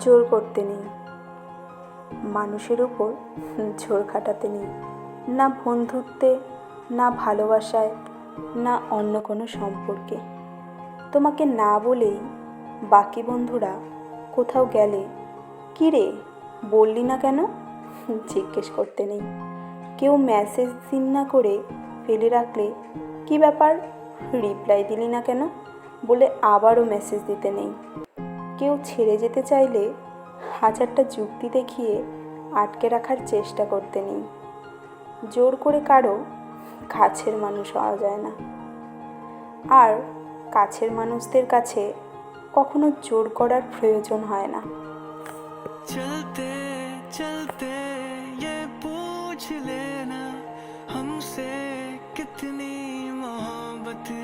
জোর করতে নেই। মানুষের উপর জোর খাটাতে নেই। না বন্ধুত্বে, না ভালোবাসায়, না অন্য কোনো সম্পর্কে। তোমাকে না বলেই বাকি বন্ধুরা কোথাও গেলে, কী রে, বললি না কেন? জিজ্ঞেস করতে নেই। কেউ মেসেজ দিন না করে ফেলে রাখলে কি ব্যাপার? রিপ্লাই দিলি না কেন? বলে আবারও মেসেজ দিতে নেই। কেউ ছেড়ে যেতে চাইলে হাজারটা যুক্তি দেখিয়ে আটকে রাখার চেষ্টা করতে নেই জোর করে কারো কাছের মানুষ হওয়া যায় না আর কাছের মানুষদের কাছে কখনো জোর করার প্রয়োজন হয় না चलते चलते ये पूछ लेना हमसे कितनी मोहब्बत है